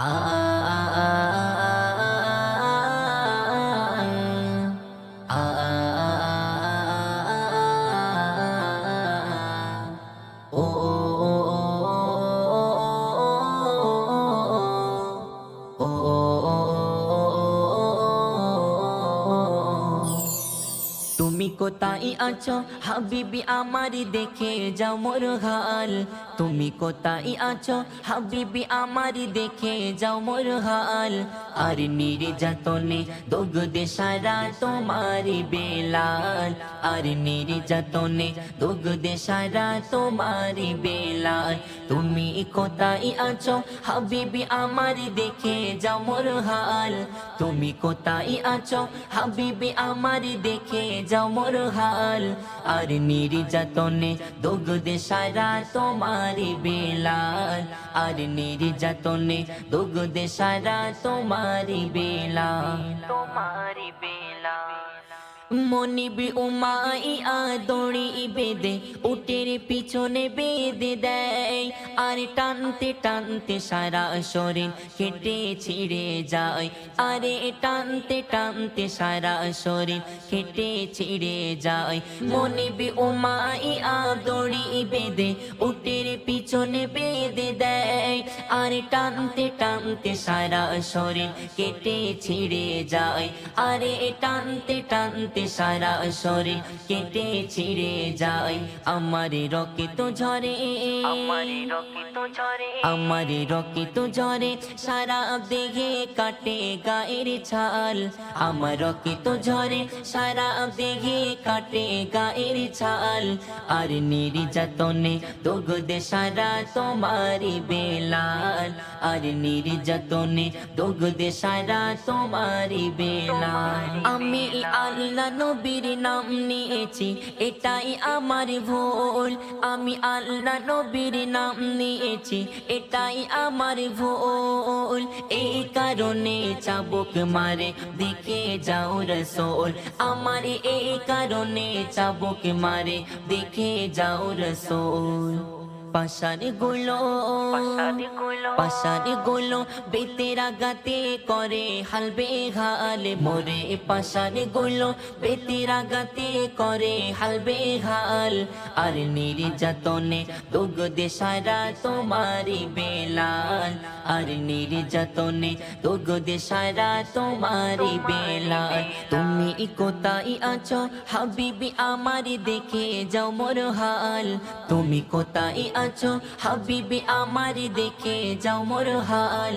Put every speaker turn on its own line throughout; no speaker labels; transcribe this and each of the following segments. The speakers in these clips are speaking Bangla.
তুমি কোথায় আছো? হাবিবি আমার দেখে যাও মোর হাল তুমি কোথায় আছো? হাবিবি আমার দেখে যাও মোর হাল। আর নির্যাতনে দগ্ধে সারা তোমারি বেলাল। আর নির্যাতনে দগ্ধে সারা তোমারি বেলাল। তুমি কোথায় আছো? হাবিবি আমার দেখে যাও মোর হাল। তুমি কোথায় আছো? হাবিবি আমার দেখে যাও মোর হাল। আর নির্যাতনে দগ্ধে সারা তোমারি বেলাল আর নির্যাতনে দুগদে সারা তোমারি বেলা তোমারি বেলাল। মনিবি উমাই আদড়ি বেদে উটের পিছনে বেঁধে দেয়, আর টানতে টানতে সারা শরীর কেটে ছিঁড়ে যায়। আরে টানতে টানতে সারা শরীর কেটে ছিঁড়ে যায়। মনিবি উমাই আদড়ি বেদে উটের পিছনে বেঁধে দেয়। আর টানতে টানতে সারা শরীর কেটে ছিঁড়ে যায়। আরে টানতে টানতে সারা শরীর কেটে ছিঁড়ে যায়। আমার আমার রক্ত ঝরে। আমার রক্ত ঝরে। সারা দেহে কাটে গায়ের ছাল। আমার রক্ত ঝরে। সারা দেহে কাটে গায়ের ছাল। আর নির্যাতনে দগ্ধে সারা তোমারি বেলাল। আর নির্যাতনে দগ্ধে সারা তোমারি বেলাল। আমি আল্লাহ নবীর নাম নিয়েছি। এটাই আমার ভুল। আমি আল্লাহ নবীর নাম নিয়েছি, এটাই আমার ভুল। এই কারণে চাবুক মারে দেখে যাও রসোল। আমার এই কারণে চাবুক মারে দেখে যাও রসোল। পাশারগুলো পাশারগুলো বেতেরা গাতে করে হালবে হাল মোরে। পাশারগুলো বেতেরা গাতে করে হালবে হাল। আর নির্যাতনে দগ্ধে সারা তোমারি বেলাল। আর নির্যাতনে দগ্ধে সারা তোমারি বেলাল। তুমি কোথায় আছো হাবিবি আমার দেখে যাও মোর হাল। তুমি কোথায় আছো, হাবিবি আমার দেখে যাও মোর হাল।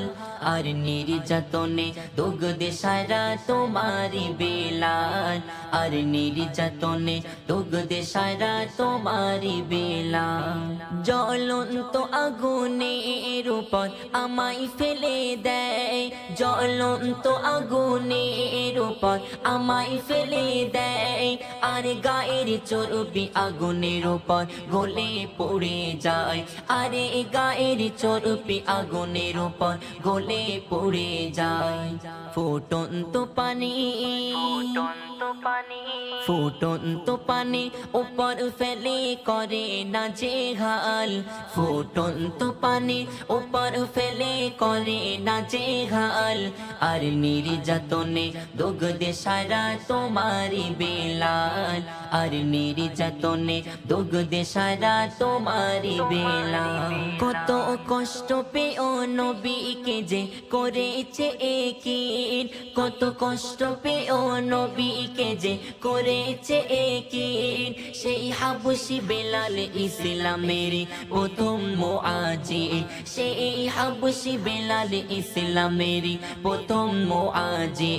আর নির্যাতনে দগ্ধে সারা তোমারি বেলাল। আর নির্যাতনে দগ্ধে সারা তোমারি বেলাল। জ্বলন্ত আগুনের উপর আমায় ফেলে দেয়। জ্বলন্ত আগুনের উপর আমায় ফেলে দেয়। আর গায়ের চর্বি আগুনের উপর গলে পড়ে যায়। আরে গায়ের চর্বি আগুনের উপর গলে পড়ে যায়। ফুটন্ত পানি ফুটন্ত পানি। উপর ফেলে করে না যে হাল। ফুটন্ত পানি উপর ফেলে করে না যে হাল। আর নির্যাতনে দগ্ধে সারা তোমারি বেলাল, আর নির্যাতনে দগ্ধে সারা তোমারি বেলাল। কত কষ্ট পেও নবীকে যে করেছে একিন। কত কষ্ট পেও নবীকে যে করেছে একিন। সেই হাবসি বেলাল ইসলামের প্রথম মোয়াজি সেই হাবসি বেলাল ইসলামের প্রথম মোয়াজি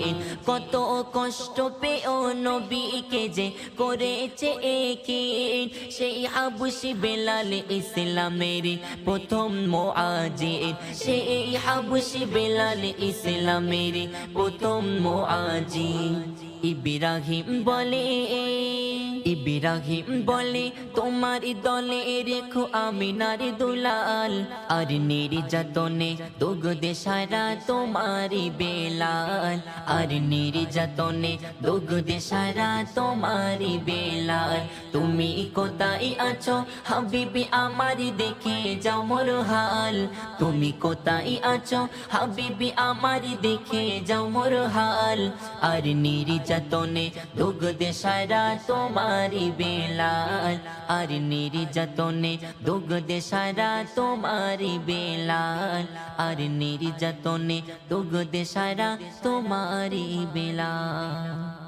কত কষ্ট পেও নবীকে যে করেছে একিন সেই হাবসি বেলাল ইসলামের প্রথম মোয়াজি সেই হাবসি বেলাল ইসলামের প্রথম মোয়াজি ইব্রাহিম বলে ইব্রাহিম বলে, তোমার দলে রেখো আমিনার দুলাল। আর নির্যাতনে দুগ্ধে সারা তোমারি বেলাল। আর নির্যাতনে দুগ্ধে সারা তোমারি বেলাল। তুমি কোথায় আছো? হাবিবি, আমার দেখে যাও মোর হাল। তুমি কোথায় আছো? হাবিবি, আমার দেখে যাও মোর হাল। আর নির্যাতনে দুগ্ধে সারা তোমারি বেলাল। আর নির্যাতনে দুগ্ধে সারা তোমারি বেলাল। আর নির্যাতনে দুগ্ধে সারা তোমারি বেলাল।